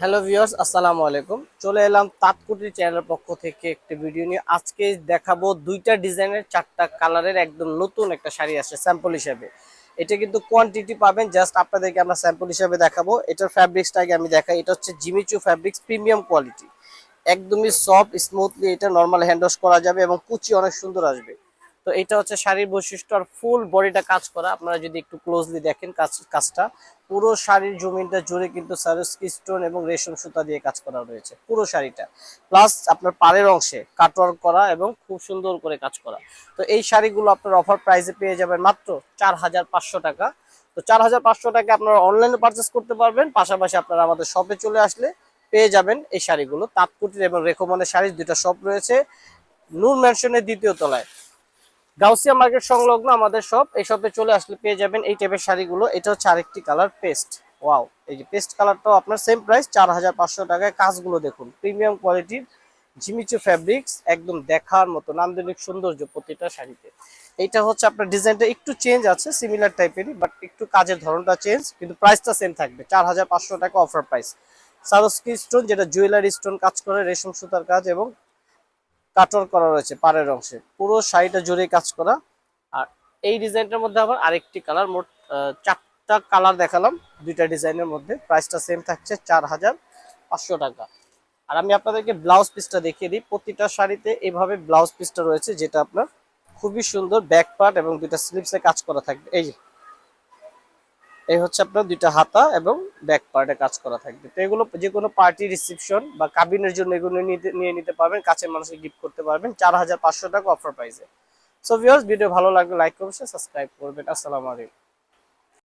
Hello viewers, আসসালামু আলাইকুম। চলে এলাম তাঁতকুটি চ্যানেলের পক্ষ থেকে একটি ভিডিও নিয়ে। আজকে দেখাবো দুইটা ডিজাইনের চারটা কালারের একদম নতুন একটা শাড়ি আসছে স্যাম্পল হিসাবে। এটা কিন্তু কোয়ান্টিটি পাবেন জাস্ট আপনাদেরকে আমরা স্যাম্পল হিসাবে দেখাবো। এটার ফ্যাব্রিক্সটাকে আমি দেখাই, এটা হচ্ছে জিমিচু ফ্যাব্রিক্স প্রিমিয়াম কোয়ালিটি একদমই সফট স্মুথলি এটা নর্মাল হ্যান্ড ওয়াশ করা যাবে এবং কুচি অনেক সুন্দর আসবে। তো এটা হচ্ছে শাড়ির বৈশিষ্ট্য আর ফুল বডিটা কাজ করা। আপনারা যদি একটু ক্লোজলি দেখেন কাজ, কাজটা, পুরো শাড়ির জমিনটা জুড়ে কিন্তু সারস্কি স্টোন এবং রেশম সুতা দিয়ে কাজ করা রয়েছে, পুরো শাড়িটা। প্লাস আপনার পাড়ের অংশে কাটওয়ার্ক করা এবং খুব সুন্দর করে কাজ করা। তো এই শাড়িগুলো আপনার অফার প্রাইসে পেয়ে যাবেন মাত্র চার হাজার পাঁচশো টাকা। তো চার হাজার পাঁচশো টাকা আপনারা অনলাইনে পারচেস করতে পারবেন, পাশাপাশি আপনারা আমাদের শপে চলে আসলে পেয়ে যাবেন এই শাড়িগুলো। তাঁতকুটির এবং রেকমনের শাড়ি দুটো শপ রয়েছে। নূর ম্যানশনের দ্বিতীয় তলায়। গাউসিয়া মার্কেট সংলগ্ন আমাদের শপ এই শপে চলে আসলে পেয়ে যাবেন এই টাইপের শাড়িগুলো। এটা হচ্ছে আরেকটি কালার পেস্ট ওয়াও এই যে পেস্ট কালারটাও আপনার সেম প্রাইস চার হাজার পাঁচশো টাকায়। কাজগুলো দেখুন প্রিমিয়াম কোয়ালিটির জিমিচু ফ্যাব্রিক্স একদম দেখার মতো, নান্দনিক সৌন্দর্য প্রতিটা শাড়িতে। এইটা হচ্ছে আপনার ডিজাইনটা একটু চেঞ্জ আছে সিমিলার টাইপেরই বাট একটু কাজের ধরনটা চেঞ্জ কিন্তু প্রাইসটা সেম থাকবে, চার হাজার পাঁচশো টাকা অফার প্রাইস সারস্কি স্টোন যেটা জুয়েলারি স্টোন কাজ করে, রেশম সুতার কাজ এবং কাটর করা রয়েছে পাড়ের অংশে। পুরো শাড়িটা জুড়ে কাজ করা। আর এই ডিজাইনটার মধ্যে আবার আরেকটি কালার, মোট চারটা কালার দেখালাম। দুইটা ডিজাইনের মধ্যে। প্রাইসটা সেম থাকছে চার হাজার পাঁচশো টাকা। আর আমি আপনাদেরকে ব্লাউজ পিসটা দেখিয়ে দিই। প্রতিটা শাড়িতে এভাবে ব্লাউজ পিসটা রয়েছে, যেটা আপনার খুবই সুন্দর ব্যাক পার্ট এবং দুইটা স্লিপসে কাজ করা থাকবে। এই যে এই হচ্ছে আপনার দুইটা হাতা এবং ব্যাক পার্টে কাজ করা থাকবে। তো এগুলো যে কোনো পার্টি রিসিপশন বা কাবিনের জন্য এগুলো নিয়ে নিতে পারবেন, কাছের মানুষকে গিফট করতে পারবেন, চার হাজার পাঁচশো টাকা অফার প্রাইসে সো ভিউয়ার্স ভিডিও ভালো লাগলে লাইক করবেন সাবস্ক্রাইব করবেন। আসসালামু আলাইকুম।